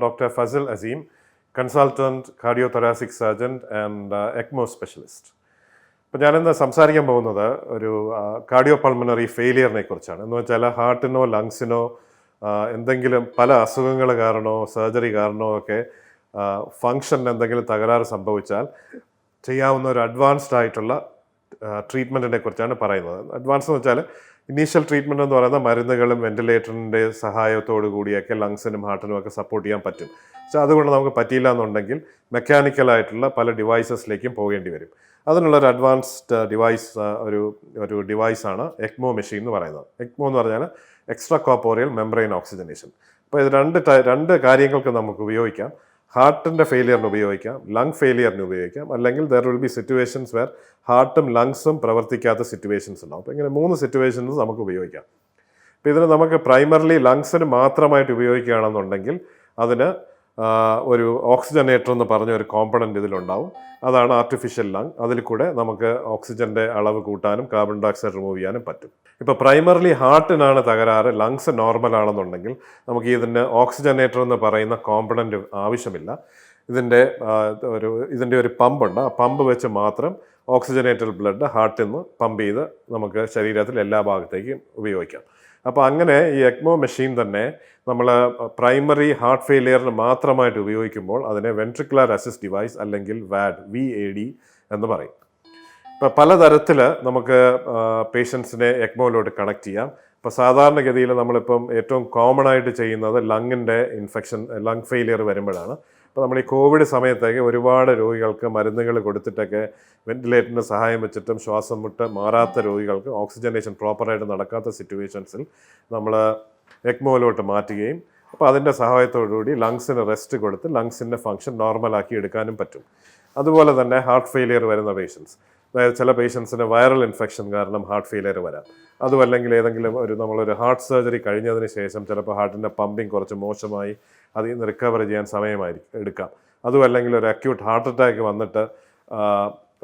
Doctor Fazal Azeem consultant cardio thoracic surgeon and ECMO specialist അപ്പോൾ ഞാനിന്ന് സംസാരിക്കാൻ പോകുന്നത് ഒരു കാർഡിയോ പൾമണറി ഫെയിലിയറിനെ കുറിച്ചാണ് എന്ന് വെച്ചാൽ ഹാർട്ടിനോ ലങ്സിനോ എന്തെങ്കിലും പല അസുഖങ്ങൾ കാരണമോ സർജറി കാരണമോ ഒക്കെ ഫങ്ഷൻ എന്തെങ്കിലും തകരാറ് സംഭവിച്ചാൽ ചെയ്യാവുന്ന ഒരു അഡ്വാൻസ്ഡ് ആയിട്ടുള്ള ട്രീറ്റ്മെന്റിനെ കുറിച്ചാണ് പറയുന്നത്. അഡ്വാൻസ് എന്ന് വെച്ചാൽ ഇനീഷ്യൽ ട്രീറ്റ്മെന്റ് എന്ന് പറയുന്ന മരുന്നുകളും വെന്റിലേറ്ററിന്റെ സഹായത്തോടു കൂടിയൊക്കെ ലങ്സിനും ഹാർട്ടിനും ഒക്കെ സപ്പോർട്ട് ചെയ്യാൻ പറ്റും. പക്ഷേ അതുകൊണ്ട് നമുക്ക് പറ്റിയില്ല എന്നുണ്ടെങ്കിൽ മെക്കാനിക്കലായിട്ടുള്ള പല ഡിവൈസസിലേക്കും പോകേണ്ടി വരും. അതിനുള്ള ഒരു അഡ്വാൻസ്ഡ് ഡിവൈസ് ഒരു ഒരു ഡിവൈസാണ് എക്മോ മെഷീൻ എന്ന് പറയുന്നത്. എക്മോ എന്ന് പറഞ്ഞാൽ എക്സ്ട്രാ കോപ്പോറിയൽ മെംബ്രെയിൻ ഓക്സിജനേഷൻ അപ്പോൾ ഇത് രണ്ട് രണ്ട് കാര്യങ്ങൾക്ക് നമുക്ക് ഉപയോഗിക്കാം. ഹാർട്ടിന്റെ ഫെയിലിയറിന് ഉപയോഗിക്കാം ലങ് ഫെയിലിയറിന് ഉപയോഗിക്കാം അല്ലെങ്കിൽ there will be situations where ഹാർട്ടും ലങ്സും പ്രവർത്തിക്കാത്ത സിറ്റുവേഷൻസ് ഉണ്ടാവും. അപ്പോൾ ഇങ്ങനെ മൂന്ന് സിറ്റുവേഷൻസ് നമുക്ക് ഉപയോഗിക്കാം. അപ്പോൾ ഇതിന് നമുക്ക് പ്രൈമറിലി ലങ്സിന് മാത്രമായിട്ട് ഉപയോഗിക്കുകയാണെന്നുണ്ടെങ്കിൽ അതിന് ഒരു ഓക്സിജനേറ്റർ എന്ന് പറഞ്ഞ ഒരു കോമ്പണന്റ് ഇതിലുണ്ടാവും. അതാണ് ആർട്ടിഫിഷ്യൽ ലങ് അതിൽ കൂടെ നമുക്ക് ഓക്സിജന്റെ അളവ് കൂട്ടാനും കാർബൺ ഡയോക്സൈഡ് റിമൂവ് ചെയ്യാനും പറ്റും. ഇപ്പോൾ പ്രൈമറിലി ഹാർട്ടിനാണ് തകരാറ് ലങ്സ് നോർമൽ ആണെന്നുണ്ടെങ്കിൽ നമുക്ക് ഇതിന് ഓക്സിജനേറ്റർ എന്ന് പറയുന്ന കോമ്പണന്റ് ആവശ്യമില്ല. ഇതിന്റെ ഒരു ഇതിന്റെ ഒരു പമ്പുണ്ട് ആ പമ്പ് വെച്ച് മാത്രം ഓക്സിജനേറ്റഡ് ബ്ലഡ് ഹാർട്ടിൽ നിന്ന് പമ്പ് ചെയ്ത് നമുക്ക് ശരീരത്തിൽ എല്ലാ ഭാഗത്തേക്കും ഉപയോഗിക്കാം. അപ്പോൾ അങ്ങനെ ഈ എക്മോ മെഷീൻ തന്നെ നമ്മൾ പ്രൈമറി ഹാർട്ട് ഫെയിലിയറിന് മാത്രമായിട്ട് ഉപയോഗിക്കുമ്പോൾ അതിനെ വെൻട്രിക്കുലർ അസിസ്റ്റ് ഡിവൈസ് അല്ലെങ്കിൽ വാഡ് വി എ ഡി എന്ന് പറയും. ഇപ്പോൾ പലതരത്തിൽ നമുക്ക് പേഷ്യൻസിനെ എക്മോയിലോട്ട് കണക്ട് ചെയ്യാം. ഇപ്പോൾ സാധാരണഗതിയിൽ നമ്മളിപ്പം ഏറ്റവും കോമൺ ആയിട്ട് ചെയ്യുന്നത് ലങ്ങിന്റെ ഇൻഫെക്ഷൻ ലങ് ഫെയിലിയർ വരുമ്പോഴാണ്. അപ്പോൾ നമ്മൾ ഈ കോവിഡ് സമയത്തൊക്കെ ഒരുപാട് രോഗികൾക്ക് മരുന്നുകൾ കൊടുത്തിട്ടൊക്കെ വെന്റിലേറ്ററിന് സഹായം വെച്ചിട്ടും ശ്വാസം മുട്ട് മാറാത്ത രോഗികൾക്ക് ഓക്സിജനേഷൻ പ്രോപ്പറായിട്ട് നടക്കാത്ത സിറ്റുവേഷൻസിൽ നമ്മൾ എക്മോയിലോട്ട് മാറ്റുകയും അപ്പോൾ അതിന്റെ സഹായത്തോടുകൂടി ലങ്സിന് റെസ്റ്റ് കൊടുത്ത് ലങ്സിന്റെ ഫങ്ഷൻ നോർമലാക്കി എടുക്കാനും പറ്റും. അതുപോലെ തന്നെ ഹാർട്ട് ഫെയിലിയർ വരുന്ന പേഷ്യൻസ്. ചില പേഷ്യൻസിന് വൈറൽ ഇൻഫെക്ഷൻ കാരണം ഹാർട്ട് ഫെയിലിയർ വരാം. അതും അല്ലെങ്കിൽ ഏതെങ്കിലും ഒരു നമ്മളൊരു ഹാർട്ട് സർജറി കഴിഞ്ഞതിന് ശേഷം ചിലപ്പോൾ ഹാർട്ടിന്റെ പമ്പിങ് കുറച്ച് മോശമായി അതിൽ നിന്ന് റിക്കവർ ചെയ്യാൻ സമയമായിരിക്കും എടുക്കാം. അതും അല്ലെങ്കിൽ ഒരു അക്യൂട്ട് ഹാർട്ട് അറ്റാക്ക് വന്നിട്ട്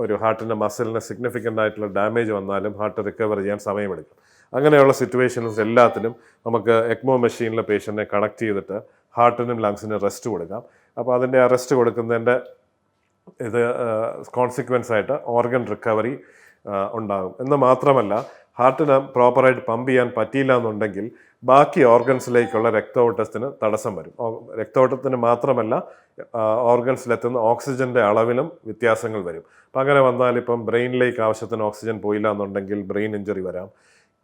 ഒരു ഹാർട്ടിന്റെ മസിലിന് സിഗ്നിഫിക്കന്റ് ആയിട്ടുള്ള ഡാമേജ് വന്നാലും ഹാർട്ട് റിക്കവർ ചെയ്യാൻ സമയമെടുക്കും. അങ്ങനെയുള്ള സിറ്റുവേഷൻസ് എല്ലാത്തിലും നമുക്ക് എക്മോ മെഷീനിലെ പേഷ്യന്റിനെ കണക്ട് ചെയ്തിട്ട് ഹാർട്ടിനും ലങ്സിനും റെസ്റ്റ് കൊടുക്കാം. അപ്പോൾ അതിന്റെ ആ റെസ്റ്റ് കൊടുക്കുന്നതിന്റെ ഇത് കോൺസിക്വൻസ് ആയിട്ട് ഓർഗൻ റിക്കവറി ഉണ്ടാകും. എന്ന് മാത്രമല്ല ഹാർട്ടിന് പ്രോപ്പറായിട്ട് പമ്പ് ചെയ്യാൻ പറ്റിയില്ല എന്നുണ്ടെങ്കിൽ ബാക്കി ഓർഗൻസിലേക്കുള്ള രക്തോട്ടത്തിന് തടസ്സം വരും. രക്തോട്ടത്തിന് മാത്രമല്ല ഓർഗൻസിലെത്തുന്ന ഓക്സിജന്റെ അളവിലും വ്യത്യാസങ്ങൾ വരും. അപ്പം അങ്ങനെ വന്നാൽ ഇപ്പം ബ്രെയിനിലേക്ക് ആവശ്യത്തിന് ഓക്സിജൻ പോയില്ല എന്നുണ്ടെങ്കിൽ ബ്രെയിൻ ഇഞ്ചറി വരാം.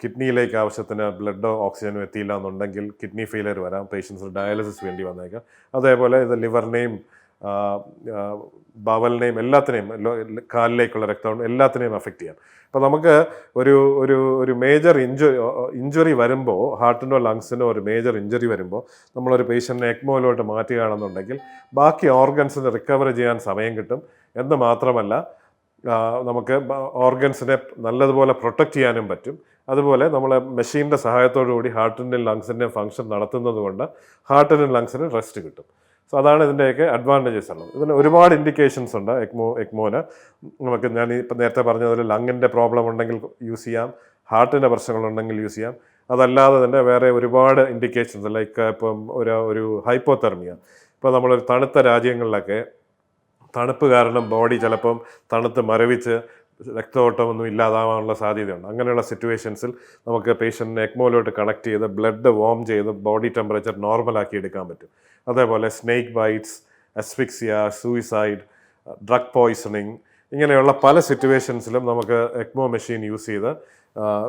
കിഡ്നിയിലേക്ക് ആവശ്യത്തിന് ബ്ലഡോ ഓക്സിജൻ എത്തിയില്ല എന്നുണ്ടെങ്കിൽ കിഡ്നി ഫെയിലിയർ വരാം. പേഷ്യൻസിന് ഡയാലിസിസ് വേണ്ടി വന്നേക്കാം. അതേപോലെ ഇത് ലിവറിനെയും ബവലിനെയും എല്ലാത്തിനെയും കാലിലേക്കുള്ള രക്തം എല്ലാത്തിനെയും അഫക്റ്റ് ചെയ്യാം. അപ്പോൾ നമുക്ക് ഒരു ഒരു ഒരു മേജർ ഇഞ്ചുറി ഇഞ്ചുറി വരുമ്പോൾ ഹാർട്ടിനോ ലങ്സിനോ ഒരു മേജർ ഇഞ്ചുറി വരുമ്പോൾ നമ്മളൊരു പേഷ്യന്റിനെ എക്മോയിലോട്ട് മാറ്റുകയാണെന്നുണ്ടെങ്കിൽ ബാക്കി ഓർഗൻസിന് റിക്കവർ ചെയ്യാൻ സമയം കിട്ടും. എന്ന് മാത്രമല്ല നമുക്ക് ഓർഗൻസിനെ നല്ലതുപോലെ പ്രൊട്ടക്റ്റ് ചെയ്യാനും പറ്റും. അതുപോലെ നമ്മൾ മെഷീന്റെ സഹായത്തോടു കൂടി ഹാർട്ടിന്റെയും ലങ്സിന്റെയും ഫങ്ഷൻ നടത്തുന്നത് കൊണ്ട് ഹാർട്ടിനും ലങ്സിനും റെസ്റ്റ് കിട്ടും. സോ അതാണ് ഇതിന്റെയൊക്കെ അഡ്വാന്റേജസ് ഉള്ളത്. ഇതിന് ഒരുപാട് ഇൻഡിക്കേഷൻസ് ഉണ്ട് എക്മോ എക്മോന്. നമുക്ക് ഞാൻ ഇപ്പം നേരത്തെ പറഞ്ഞതുപോലെ ലങ്ങിന്റെ പ്രോബ്ലം ഉണ്ടെങ്കിൽ യൂസ് ചെയ്യാം. ഹാർട്ടിന്റെ പ്രശ്നങ്ങളുണ്ടെങ്കിൽ യൂസ് ചെയ്യാം. അതല്ലാതെ തന്നെ വേറെ ഒരുപാട് ഇൻഡിക്കേഷൻസ് ലൈക്ക് ഇപ്പം ഒരു ഒരു ഹൈപ്പോതെർമിയ ഇപ്പോൾ നമ്മളൊരു തണുത്ത രാജ്യങ്ങളിലൊക്കെ തണുപ്പ് കാരണം ബോഡി ചിലപ്പം തണുത്ത് മരവിച്ച് രക്തഓട്ടമൊന്നും ഇല്ലാതാവാനുള്ള സാധ്യതയുണ്ട്. അങ്ങനെയുള്ള സിറ്റുവേഷൻസിൽ നമുക്ക് പേഷ്യന്റിനെ എക്മോയിലോട്ട് കണക്ട് ചെയ്ത് ബ്ലഡ് വോം ചെയ്ത് ബോഡി ടെമ്പറേച്ചർ നോർമലാക്കി എടുക്കാൻ പറ്റും. അതേപോലെ snake bites asphyxia suicide drug poisoning ഇങ്ങനെയുള്ള പല സിറ്റുവേഷൻസിലും നമുക്ക് എക്മോ മെഷീൻ യൂസ് ചെയ്ത്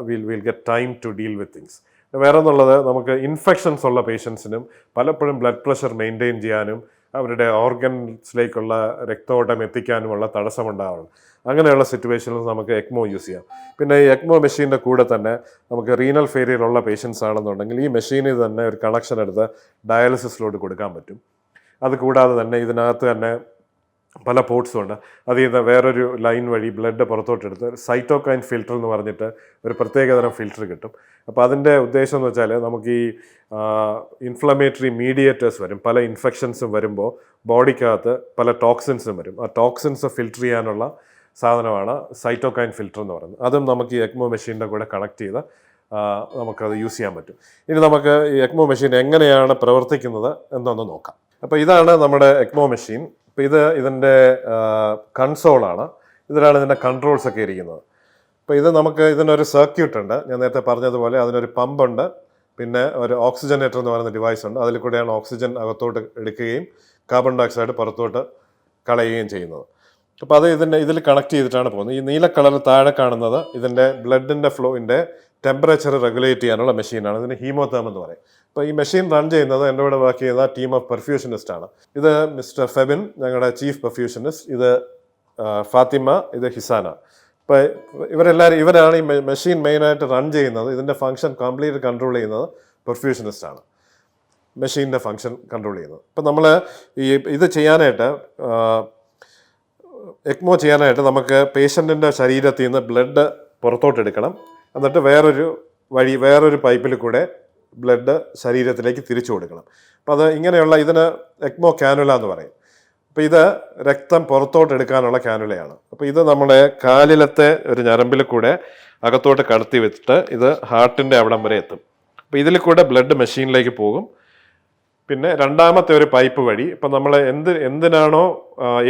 will will get time to deal with things വേറെ എന്നുള്ളത് നമുക്ക് ഇൻഫെക്ഷൻസ് ഉള്ള പേഷ്യൻസിനും പലപ്പോഴും ബ്ലഡ് പ്രഷർ മെയിന്റെയിൻ ചെയ്യാനും അവരുടെ ഓർഗൻസിലേക്കുള്ള രക്തോട്ടം എത്തിക്കാനുമുള്ള തടസ്സമുണ്ടാവുന്നു അങ്ങനെയുള്ള സിറ്റുവേഷനിൽ നമുക്ക് എക്മോ യൂസ് ചെയ്യാം. പിന്നെ ഈ എക്മോ മെഷീന്റെ കൂടെ തന്നെ നമുക്ക് റീനൽ ഫെയിലിയറുള്ള പേഷ്യൻസ് ആണെന്നുണ്ടെങ്കിൽ ഈ മെഷീനിൽ തന്നെ ഒരു കണക്ഷൻ എടുത്ത് ഡയാലിസിസിലോട്ട് കൊടുക്കാൻ പറ്റും. അത് കൂടാതെ തന്നെ ഇതിനകത്ത് തന്നെ പല പോർട്സും ഉണ്ട്. അതിൽ നിന്ന് വേറൊരു ലൈൻ വഴി ബ്ലഡ് പുറത്തോട്ടെടുത്ത് സൈറ്റോകൈൻ ഫിൽറ്റർ എന്ന് പറഞ്ഞിട്ട് ഒരു പ്രത്യേകതരം ഫിൽറ്റർ കിട്ടും. അപ്പോൾ അതിന്റെ ഉദ്ദേശം എന്ന് വെച്ചാൽ നമുക്ക് ഈ ഇൻഫ്ലമേറ്ററി മീഡിയേറ്റേഴ്സ് വരും. പല ഇൻഫെക്ഷൻസും വരുമ്പോൾ ബോഡിക്കകത്ത് പല ടോക്സിൻസും വരും. ആ ടോക്സിൻസ് ഫിൽറ്റർ ചെയ്യാനുള്ള സാധനമാണ് സൈറ്റോകൈൻ ഫിൽറ്റർ എന്ന് പറയുന്നത്. അതും നമുക്ക് ഈ എക്മോ മെഷീന്റെ കൂടെ കണക്ട് ചെയ്ത് നമുക്കത് യൂസ് ചെയ്യാൻ പറ്റും. ഇനി നമുക്ക് ഈ എക്മോ മെഷീൻ എങ്ങനെയാണ് പ്രവർത്തിക്കുന്നത് എന്നൊന്ന് നോക്കാം. അപ്പോൾ ഇതാണ് നമ്മുടെ എക്മോ മെഷീൻ ഇപ്പോൾ ഇത് ഇതിന്റെ കൺസോളാണ് ഇതിലാണ് ഇതിന്റെ കൺട്രോൾസ് ഒക്കെ ഇരിക്കുന്നത്. അപ്പോൾ ഇത് നമുക്ക് ഇതിനൊരു സർക്യൂട്ട് ഉണ്ട്. ഞാൻ നേരത്തെ പറഞ്ഞതുപോലെ അതിനൊരു പമ്പുണ്ട് പിന്നെ ഒരു ഓക്സിജനേറ്റർ എന്ന് പറയുന്ന ഡിവൈസ് ഉണ്ട്. അതിൽ കൂടെയാണ് ഓക്സിജൻ അകത്തോട്ട് എടുക്കുകയും കാർബൺ ഡയോക്സൈഡ് പുറത്തോട്ട് കളയുകയും ചെയ്യുന്നത്. അപ്പോൾ അത് ഇതിന്റെ ഇതിൽ കണക്ട് ചെയ്തിട്ടാണ് പോകുന്നത്. ഈ നീല കളർ താഴെ കാണുന്നത് ഇതിന്റെ ബ്ലഡിന്റെ ഫ്ലോയിന്റെ ടെമ്പറേച്ചർ റെഗുലേറ്റ് ചെയ്യാനുള്ള മെഷീനാണ് ഇതിന് ഹീമോതേം എന്ന് പറയും. അപ്പോൾ ഈ മെഷീൻ റൺ ചെയ്യുന്നത് എന്റെ കൂടെ വർക്ക് ചെയ്യുന്ന ടീം ഓഫ് പെർഫ്യൂഷനിസ്റ്റ് ആണ്. ഇത് മിസ്റ്റർ ഫെബിൻ ഞങ്ങളുടെ ചീഫ് പെർഫ്യൂഷനിസ്റ്റ് ഇത് ഫാത്തിമ ഇത് ഹിസാന. ഇപ്പോൾ ഇവരെല്ലാവരും ഇവരാണ് ഈ മെഷീൻ മെയിനായിട്ട് റൺ ചെയ്യുന്നത്. ഇതിന്റെ ഫംഗ്ഷൻ കംപ്ലീറ്റ് കൺട്രോൾ ചെയ്യുന്നത് പെർഫ്യൂഷനിസ്റ്റ് ആണ്. മെഷീന്റെ ഫംഗ്ഷൻ കൺട്രോൾ ചെയ്യുന്നത്. ഇപ്പം നമ്മൾ ഈ ഇത് ചെയ്യാനായിട്ട് എക്മോ ചെയ്യാനായിട്ട് നമുക്ക് പേഷ്യന്റിന്റെ ശരീരത്തിൽ നിന്ന് ബ്ലഡ് പുറത്തോട്ട് എടുക്കണം എന്നിട്ട് വേറൊരു വഴി വേറൊരു പൈപ്പിൽ കൂടെ ബ്ലഡ് ശരീരത്തിലേക്ക് തിരിച്ചു കൊടുക്കണം. അപ്പോൾ അത് ഇങ്ങനെയുള്ള ഇതിന് എക്മോ കാനുല എന്ന് പറയും. അപ്പോൾ ഇത് രക്തം പുറത്തോട്ട് എടുക്കാനുള്ള കാനുലയാണ് അപ്പോൾ ഇത് നമ്മുടെ കാലിലത്തെ ഒരു ഞരമ്പിൽ കൂടെ അകത്തോട്ട് കടത്തി വെച്ചിട്ട് ഇത് ഹാർട്ടിന്റെ അവിടം വരെ എത്തും. അപ്പോൾ ഇതിൽ കൂടെ ബ്ലഡ് മെഷീനിലേക്ക് പോകും. പിന്നെ രണ്ടാമത്തെ ഒരു പൈപ്പ് വഴി ഇപ്പം നമ്മൾ എന്ത് എന്തിനാണോ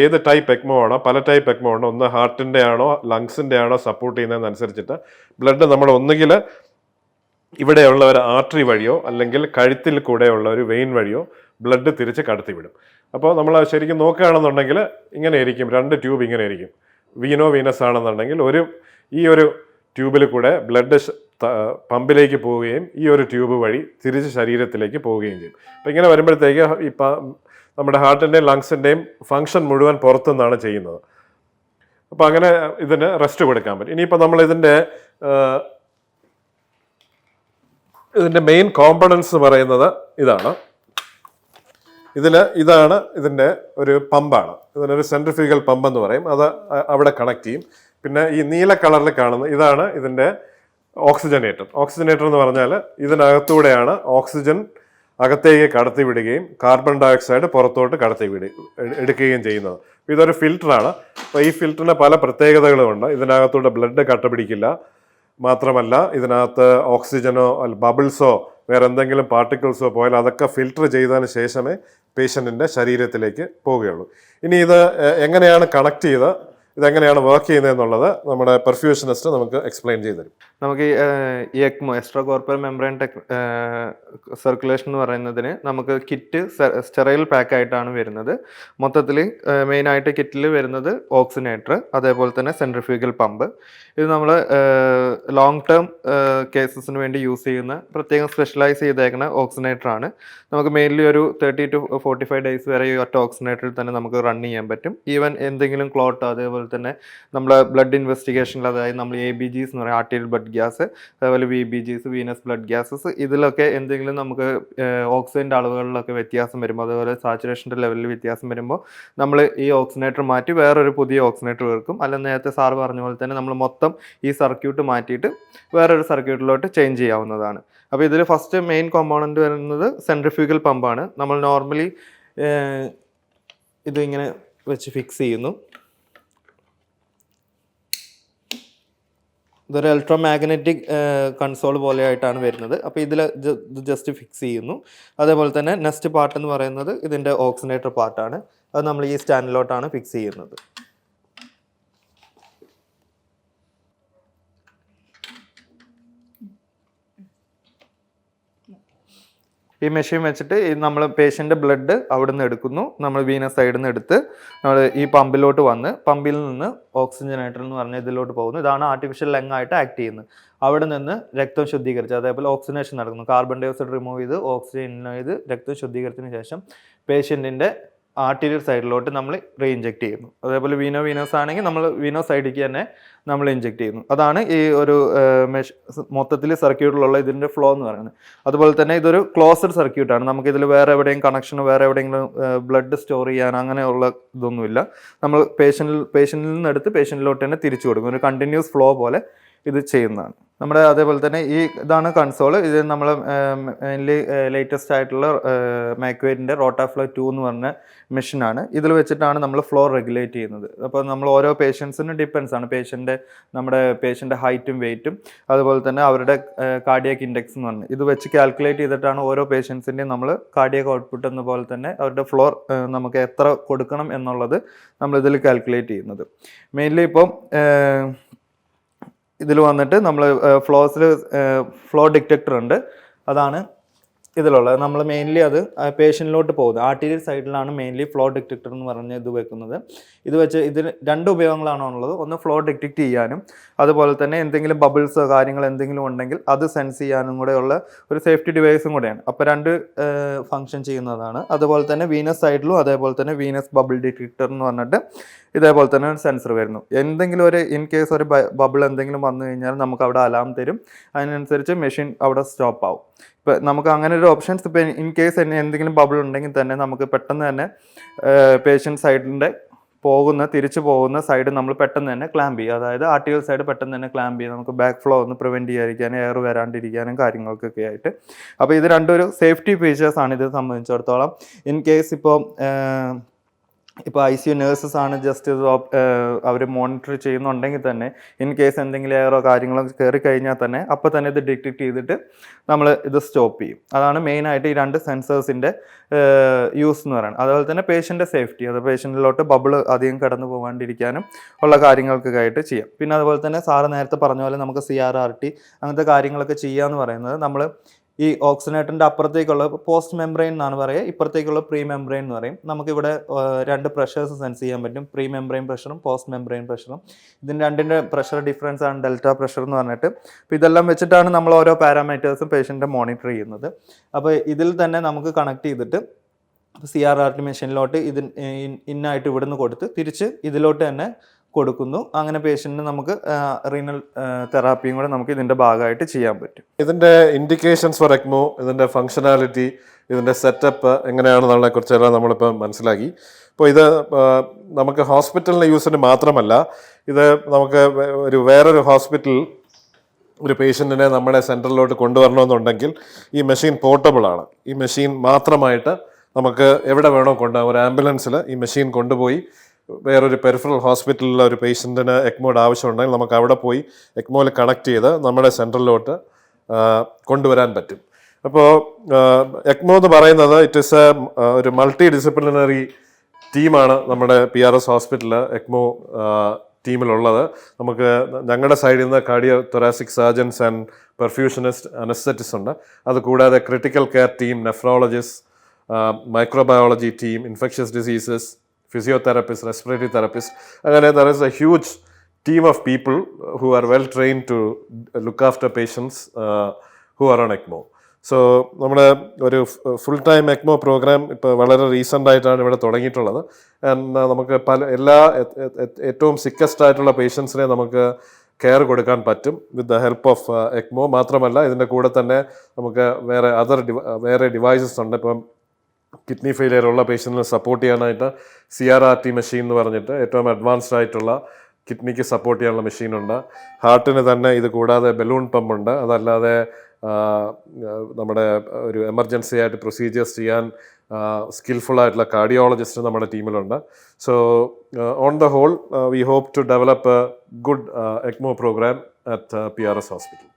ഏത് ടൈപ്പ് എക്മോ ആണോ പല ടൈപ്പ് എക്മോ ആണോ ഒന്ന് ഹാർട്ടിന്റെ ആണോ ലങ്സിന്റെ ആണോ സപ്പോർട്ട് ചെയ്യുന്നതെന്നനുസരിച്ചിട്ട് ബ്ലഡ് നമ്മൾ ഒന്നുകിൽ ഇവിടെയുള്ള ഒരു ആർട്ടറി വഴിയോ അല്ലെങ്കിൽ കഴുത്തിൽ കൂടെയുള്ള ഒരു വെയിൻ വഴിയോ ബ്ലഡ് തിരിച്ച് കടത്തിവിടും. അപ്പോൾ നമ്മൾ ശരിക്കും നോക്കുകയാണെന്നുണ്ടെങ്കിൽ ഇങ്ങനെ ഇരിക്കും രണ്ട് ട്യൂബ് ഇങ്ങനെ ഇരിക്കും വീനോ വീനസ് ആണെന്നുണ്ടെങ്കിൽ ഒരു ഈ ഒരു ട്യൂബിൽ കൂടെ ബ്ലഡ് പമ്പിലേക്ക് പോവുകയും ഈ ഒരു ട്യൂബ് വഴി തിരിച്ച് ശരീരത്തിലേക്ക് പോവുകയും ചെയ്യും. അപ്പോൾ ഇങ്ങനെ വരുമ്പോഴത്തേക്ക് ഈ നമ്മുടെ ഹാർട്ടിന്റെയും ലങ്സിന്റെയും ഫങ്ഷൻ മുഴുവൻ പുറത്തുനിന്നാണ് ചെയ്യുന്നത്. അപ്പോൾ അങ്ങനെ ഇതിന് റെസ്റ്റ് കൊടുക്കാൻ പറ്റും. ഇനിയിപ്പോൾ നമ്മൾ ഇതിന്റെ ഇതിന്റെ മെയിൻ കോമ്പണൻസ് പറയുന്നത് ഇതാണ്. ഇതിൽ ഇതാണ് ഇതിന്റെ ഒരു പമ്പാണ്. ഇതിനൊരു സെൻട്രിഫ്യൂഗൽ പമ്പ് എന്ന് പറയും. അത് അവിടെ കണക്ട് ചെയ്യും. പിന്നെ ഈ നീല കളറിൽ കാണുന്ന ഇതാണ് ഇതിന്റെ ഓക്സിജനേറ്റർ ഓക്സിജനേറ്റർ എന്ന് പറഞ്ഞാൽ ഇതിനകത്തൂടെയാണ് ഓക്സിജൻ അകത്തേക്ക് കടത്തി വിടുകയും കാർബൺ ഡയോക്സൈഡ് പുറത്തോട്ട് കടത്തി വിട എടുക്കുകയും ചെയ്യുന്നത്. ഇതൊരു ഫിൽറ്ററാണ് അപ്പോൾ ഈ ഫിൽറ്ററിന് പല പ്രത്യേകതകളുമുണ്ട് ഇതിനകത്തൂടെ ബ്ലഡ് കട്ട പിടിക്കില്ല മാത്രമല്ല ഇതിനകത്ത് ഓക്സിജനോ അല്ല ബബിൾസോ വേറെ എന്തെങ്കിലും പാർട്ടിക്കിൾസോ പോയാൽ അതൊക്കെ ഫിൽട്ടർ ചെയ്തതിന് ശേഷമേ പേഷ്യന്റിന്റെ ശരീരത്തിലേക്ക് പോവുകയുള്ളൂ. ഇനി ഇത് എങ്ങനെയാണ് കണക്ട് ചെയ്ത് ഇതെങ്ങനെയാണ് വർക്ക് ചെയ്യുന്നത് എന്നുള്ളത് നമ്മുടെ പെർഫ്യൂഷനിസ്റ്റ് നമുക്ക് എക്സ്പ്ലെയിൻ ചെയ്ത് തരും. നമുക്ക് ഈ, ECMO extra corporeal membrane tech circulation എന്ന് പറയുന്നതിന് നമുക്ക് കിറ്റ് സ്റ്റെറൈൽ പാക്ക് ആയിട്ടാണ് വരുന്നത്. മൊത്തത്തിൽ മെയിനായിട്ട് കിറ്റിൽ വരുന്നത് ഓക്സിനേറ്റർ അതേപോലെ തന്നെ സെൻട്രിഫ്യൂഗൽ പമ്പ് ഇത് നമ്മൾ ലോങ് ടേം കേസസിന് വേണ്ടി യൂസ് ചെയ്യുന്ന പ്രത്യേകം സ്പെഷ്യലൈസ് ചെയ്തേക്കുന്ന ഓക്സിനേറ്റർ ആണ്. നമുക്ക് മെയിൻലി ഒരു thirty to forty five days വരെ ഈ ഒറ്റ ഓക്സിനേറ്ററിൽ തന്നെ നമുക്ക് റൺ ചെയ്യാൻ പറ്റും. ഈവൻ എന്തെങ്കിലും ക്ലോട്ട് അതേപോലെ തന്നെ നമ്മളെ ബ്ലഡ് ഇൻവെസ്റ്റിഗേഷനിൽ അതായത് നമ്മൾ എ ബി ജിസ് എന്ന് പറയുക ആർട്ടിയൽ ബ്ലഡ് ഗ്യാസ് അതേപോലെ V B Gs venous blood gases ഇതിലൊക്കെ എന്തെങ്കിലും നമുക്ക് ഓക്സിജന്റെ അളവുകളിലൊക്കെ വ്യത്യാസം വരുമ്പോൾ അതേപോലെ സാച്ചുറേഷന്റെ ലെവലിൽ വ്യത്യാസം വരുമ്പോൾ നമ്മൾ ഈ ഓക്സിനേറ്റർ മാറ്റി വേറൊരു പുതിയ ഓക്സിനേറ്റർ വെക്കും അല്ല നേരത്തെ സാർ പറഞ്ഞ പോലെ തന്നെ നമ്മൾ മൊത്തം ഈ സർക്യൂട്ട് മാറ്റിയിട്ട് വേറൊരു സർക്യൂട്ടിലോട്ട് ചേഞ്ച് ചെയ്യാവുന്നതാണ്. അപ്പോൾ ഇതിൽ ഫസ്റ്റ് മെയിൻ കോമ്പോണന്റ് വരുന്നത് സെൻട്രിഫ്യൂഗൽ പമ്പാണ് നമ്മൾ നോർമലി ഇതിങ്ങനെ വെച്ച് ഫിക്സ് ചെയ്യുന്നു. ഇതൊരു ഇലക്ട്രോ മാഗ്നറ്റിക് കൺസോൾ പോലെയായിട്ടാണ് വരുന്നത്. അപ്പോൾ ഇതിൽ ഇത് ജസ്റ്റ് ഫിക്സ് ചെയ്യുന്നു. അതേപോലെ തന്നെ നെക്സ്റ്റ് പാർട്ട് എന്ന് പറയുന്നത് ഇതിന്റെ ഓക്സിനേറ്റർ പാർട്ടാണ് അത് നമ്മൾ ഈ സ്റ്റാൻഡിലോട്ടാണ് ഫിക്സ് ചെയ്യുന്നത്. ഈ മെഷീൻ വെച്ചിട്ട് ഈ നമ്മൾ പേഷ്യന്റെ ബ്ലഡ് അവിടെ നിന്ന് എടുക്കുന്നു. നമ്മൾ വീന സൈഡിൽ നിന്ന് എടുത്ത് നമ്മൾ ഈ പമ്പിലോട്ട് വന്ന് പമ്പിൽ നിന്ന് ഓക്സിജനേറ്റർ എന്ന് പറഞ്ഞ ഇതിലോട്ട് പോകുന്നു. ഇതാണ് ആർട്ടിഫിഷ്യൽ ലങ് ആയിട്ട് ആക്ട് ചെയ്യുന്നത്. അവിടെ നിന്ന് രക്തം ശുദ്ധീകരിച്ച് അതേപോലെ ഓക്സിനേഷൻ നടക്കുന്നു. കാർബൺ ഡൈ ഓക്സൈഡ് റിമൂവ് ചെയ്ത് ഓക്സിജൻ ചെയ്ത് രക്തം ശുദ്ധീകരിച്ചതിന് ശേഷം പേഷ്യന്റിന്റെ ആർട്ടീരിയൽ സൈഡിലോട്ട് നമ്മൾ റീ ഇഞ്ചെക്ട് ചെയ്യുന്നു. അതേപോലെ വീനോ വീനോസ് ആണെങ്കിൽ നമ്മൾ വീനോ സൈഡിലേക്ക് തന്നെ നമ്മൾ ഇഞ്ചെക്ട് ചെയ്യുന്നു. അതാണ് ഈ ഒരു മെഷ് മൊത്തത്തിൽ സർക്യൂട്ടിലുള്ള ഇതിന്റെ ഫ്ലോ എന്ന് പറയുന്നത്. അതുപോലെ തന്നെ ഇതൊരു ക്ലോസ്ഡ് സർക്യൂട്ടാണ് നമുക്കിതിൽ വേറെ എവിടെയും കണക്ഷൻ വേറെ എവിടെയെങ്കിലും ബ്ലഡ് സ്റ്റോർ ചെയ്യാൻ അങ്ങനെയുള്ള ഇതൊന്നുമില്ല. നമ്മൾ പേഷ്യന്റിൽ പേഷ്യന്റിൽ നിന്ന് എടുത്ത് പേഷ്യന്റിലോട്ട് തന്നെ തിരിച്ചു കൊടുക്കും. ഒരു കണ്ടിന്യൂസ് ഫ്ലോ പോലെ ഇത് ചെയ്യുന്നതാണ്. നമ്മുടെ അതേപോലെ തന്നെ ഈ ഇതാണ് കൺസോൾ ഇത് നമ്മൾ മെയിൻലി ലേറ്റസ്റ്റ് ആയിട്ടുള്ള മാക്വേറ്റിന്റെ റോട്ടാഫ്ലോ ടു എന്ന് പറഞ്ഞ മെഷീനാണ് ഇതിൽ വെച്ചിട്ടാണ് നമ്മൾ ഫ്ലോർ റെഗുലേറ്റ് ചെയ്യുന്നത്. അപ്പോൾ നമ്മൾ ഓരോ പേഷ്യൻസിനും ഡിപ്പെൻസ് ആണ്. പേഷ്യന്റെ നമ്മുടെ പേഷ്യന്റെ ഹൈറ്റും വെയിറ്റും അതുപോലെ തന്നെ അവരുടെ കാർഡിയക് ഇൻഡെക്സ് എന്ന് പറഞ്ഞു. ഇത് വെച്ച് കാൽക്കുലേറ്റ് ചെയ്തിട്ടാണ് ഓരോ പേഷ്യൻസിന്റെയും നമ്മൾ കാർഡിയക് ഔട്ട്പുട്ട് എന്ന പോലെ തന്നെ അവരുടെ ഫ്ലോർ നമുക്ക് എത്ര കൊടുക്കണം എന്നുള്ളത് നമ്മൾ ഇതിൽ കാൽക്കുലേറ്റ് ചെയ്യുന്നത്. മെയിൻലി ഇപ്പം ഇതിൽ വന്നിട്ട് നമ്മൾ ഫ്ലോസിൽ ഫ്ലോ ഡിറ്റക്ടർ ഉണ്ട്. അതാണ് ഇതിലുള്ളത്. നമ്മൾ മെയിൻലി അത് പേഷ്യന്റിലോട്ട് പോകുന്നത്. ആർട്ടീരിയൽ സൈഡിലാണ് മെയിൻലി ഫ്ലോ ഡിറ്റക്ടർ എന്ന് പറഞ്ഞ ഇത് വെക്കുന്നത്. ഇത് വെച്ച് ഇതിന് രണ്ട് ഉപയോഗങ്ങളാണ് ഉള്ളത്. ഒന്ന് ഫ്ലോ ഡിറ്റക്ട് ചെയ്യാനും അതുപോലെ തന്നെ എന്തെങ്കിലും ബബിൾസോ കാര്യങ്ങൾ എന്തെങ്കിലും ഉണ്ടെങ്കിൽ അത് സെൻസ് ചെയ്യാനും കൂടെയുള്ള ഒരു സേഫ്റ്റി ഡിവൈസും കൂടെയാണ്. അപ്പോൾ രണ്ട് ഫങ്ഷൻ ചെയ്യുന്നതാണ്. അതുപോലെ തന്നെ വീനസ് സൈഡിലും അതേപോലെ തന്നെ വീനസ് ബബിൾ ഡിറ്റക്ടർ എന്ന് പറഞ്ഞിട്ട് ഇതേപോലെ തന്നെ ഒരു സെൻസർ വരുന്നു. എന്തെങ്കിലും ഒരു ഇൻ കേസ് ഒരു ബബിൾ എന്തെങ്കിലും വന്നു കഴിഞ്ഞാൽ നമുക്ക് അവിടെ അലാം തരും. അതിനനുസരിച്ച് മെഷീൻ അവിടെ സ്റ്റോപ്പ് ആവും. ഇപ്പം നമുക്ക് അങ്ങനെ ഒരു ഓപ്ഷൻസ് ഇപ്പം ഇൻ കേസ് എന്തെങ്കിലും ബബിൾ ഉണ്ടെങ്കിൽ തന്നെ നമുക്ക് പെട്ടെന്ന് തന്നെ പേഷ്യന്റ് സൈഡിന്റെ പോകുന്ന തിരിച്ചു പോകുന്ന സൈഡ് നമ്മൾ പെട്ടെന്ന് തന്നെ ക്ലാമ്പ് ചെയ്യുക. അതായത് ആർട്ടിക്കൽ സൈഡ് പെട്ടെന്ന് തന്നെ ക്ലാമ്പ് ചെയ്യുക. നമുക്ക് ബാക്ക് ഫ്ലോ ഒന്ന് പ്രിവെന്റ് ചെയ്യാതിരിക്കാനും എയർ വരാണ്ടിരിക്കാനും കാര്യങ്ങൾക്കൊക്കെ ആയിട്ട്. അപ്പോൾ ഇത് രണ്ടൊരു സേഫ്റ്റി ഫീച്ചേഴ്സാണ് ഇത് സംബന്ധിച്ചിടത്തോളം. ഇൻ കേസ് ഇപ്പോൾ ഇപ്പോൾ ഐ സി യു നേഴ്സസ് ആണ് ജസ്റ്റ് അവർ മോണിറ്റർ ചെയ്യുന്നുണ്ടെങ്കിൽ തന്നെ ഇൻ കേസ് എന്തെങ്കിലും എയറോ കാര്യങ്ങളോ കയറി കഴിഞ്ഞാൽ തന്നെ അപ്പോൾ തന്നെ ഇത് ഡിറ്റക്ട് ചെയ്തിട്ട് നമ്മൾ ഇത് സ്റ്റോപ്പ് ചെയ്യും. അതാണ് മെയിനായിട്ട് ഈ രണ്ട് സെൻസേഴ്സിന്റെ യൂസ് എന്ന് പറയുന്നത്. അതുപോലെ തന്നെ പേഷ്യന്റെ സേഫ്റ്റി അത് പേഷ്യന്റിലോട്ട് ബബിൾ അധികം കടന്നു പോകാണ്ടിരിക്കാനും ഉള്ള കാര്യങ്ങൾക്കൊക്കെ ആയിട്ട് ചെയ്യാം. പിന്നെ അതുപോലെ തന്നെ സാറ് നേരത്തെ പറഞ്ഞ പോലെ നമുക്ക് സി ആർ ആർ ടി അങ്ങനത്തെ കാര്യങ്ങളൊക്കെ ചെയ്യാന്ന് പറയുന്നത് നമ്മൾ ഈ ഓക്സിനേറ്ററിന്റെ അപ്പുറത്തേക്കുള്ള പോസ്റ്റ് മെംബ്രെയിൻ എന്നാണ് പറയുക. ഇപ്പുറത്തേക്കുള്ള പ്രീ മെംബ്രെയിൻ എന്ന് പറയും. നമുക്കിവിടെ രണ്ട് പ്രഷേഴ്സ് സെൻസ് ചെയ്യാൻ പറ്റും. പ്രീ മെംബ്രെയിൻ പ്രഷറും പോസ്റ്റ് മെംബ്രെയിൻ പ്രഷറും ഇതിന് രണ്ടിന്റെ പ്രഷർ ഡിഫറൻസ് ആണ് ഡെൽറ്റ പ്രഷർ എന്ന് പറഞ്ഞിട്ട്. അപ്പോൾ ഇതെല്ലാം വെച്ചിട്ടാണ് നമ്മൾ ഓരോ പാരാമീറ്റേഴ്സും പേഷ്യന്റെ മോണിറ്റർ ചെയ്യുന്നത്. അപ്പോൾ ഇതിൽ തന്നെ നമുക്ക് കണക്ട് ചെയ്തിട്ട് സി ആർ ആർ ടി മെഷീനിലോട്ട് ഇതിൻ ഇന്നായിട്ട് ഇവിടുന്ന് കൊടുത്ത് തിരിച്ച് ഇതിലോട്ട് തന്നെ കൊടുക്കുന്നു. അങ്ങനെ പേഷ്യന്റിന് നമുക്ക് റീനൽ തെറാപ്പിയും കൂടെ നമുക്ക് ഇതിന്റെ ഭാഗമായിട്ട് ചെയ്യാൻ പറ്റും. ഇതിന്റെ ഇൻഡിക്കേഷൻസ് ഫോർ എക്മോ ഇതിന്റെ ഫങ്ഷനാലിറ്റി ഇതിന്റെ സെറ്റപ്പ് എങ്ങനെയാണെന്നുള്ളതിനെ കുറിച്ചെല്ലാം നമ്മളിപ്പോൾ മനസ്സിലാക്കി. അപ്പോൾ ഇത് നമുക്ക് ഹോസ്പിറ്റലിലെ യൂസിന് മാത്രമല്ല ഇത് നമുക്ക് ഒരു വേറൊരു ഹോസ്പിറ്റൽ ഒരു പേഷ്യന്റിനെ നമ്മുടെ സെന്ററിലോട്ട് കൊണ്ടുവരണമെന്നുണ്ടെങ്കിൽ ഈ മെഷീൻ പോർട്ടബിൾ ആണ്. ഈ മെഷീൻ മാത്രമായിട്ട് നമുക്ക് എവിടെ വേണോ കൊണ്ടുപോകാം. ഒരു ആംബുലൻസിൽ ഈ മെഷീൻ കൊണ്ടുപോയി വേറൊരു പെരിഫറൽ ഹോസ്പിറ്റലിലെ ഒരു പേഷ്യന്റിന് എക്മോയുടെ ആവശ്യമുണ്ടെങ്കിൽ നമുക്ക് അവിടെ പോയി എക്മോയിൽ കണക്ട് ചെയ്ത് നമ്മുടെ സെന്ററിലോട്ട് കൊണ്ടുവരാൻ പറ്റും. അപ്പോൾ എക്മോ എന്ന് പറയുന്നത് ഇറ്റ് ഇസ് എ ഒരു മൾട്ടി ഡിസിപ്ലിനറി ടീമാണ് നമ്മുടെ പി ആർ എസ് ഹോസ്പിറ്റലിൽ എക്മോ ടീമിലുള്ളത്. നമുക്ക് ഞങ്ങളുടെ സൈഡിൽ നിന്ന് cardio thoracic surgeons and perfusionist anaesthetists ഉണ്ട് അതുകൂടാതെ critical care team nephrologist microbiology team infectious diseases physiotherapist respiratory therapist അങ്ങനെ there is a huge team of people who are well train to look after patients who are on ECMO so നമ്മുടെ ഒരു full time ECMO programme ഇപ്പോൾ വളരെ recent ആയിട്ടാണ് ഇവിടെ തുടങ്ങിയിട്ടുള്ളത്. And നമുക്ക് പല എല്ലാ ഏറ്റവും സിക്കസ്റ്റ് ആയിട്ടുള്ള പേഷ്യൻസിനെ നമുക്ക് കെയർ കൊടുക്കാൻ പറ്റും with the help of ECMO മാത്രമല്ല ഇതിന്റെ കൂടെ തന്നെ നമുക്ക് വേറെ അതർ വേറെ ഡിവൈസസ് ഉണ്ട്. ഇപ്പം കിഡ്നി ഫെയിലിയർ ഉള്ള പേഷ്യന്റിനെ സപ്പോർട്ട് ചെയ്യാനായിട്ട് C R R T machine എന്ന് പറഞ്ഞിട്ട് ഏറ്റവും അഡ്വാൻസ്ഡ് ആയിട്ടുള്ള കിഡ്നിക്ക് സപ്പോർട്ട് ചെയ്യാനുള്ള മെഷീനുണ്ട് ഹാർട്ടിന് തന്നെ ഇത് കൂടാതെ ബലൂൺ പമ്പുണ്ട് അതല്ലാതെ നമ്മുടെ ഒരു എമർജൻസി ആയിട്ട് പ്രൊസീജിയേഴ്സ് ചെയ്യാൻ സ്കിൽഫുൾ ആയിട്ടുള്ള കാർഡിയോളജിസ്റ്റ് നമ്മുടെ ടീമിലുണ്ട് so on the whole we hope to develop a good ECMO programme at P R S hospital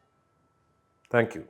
thank you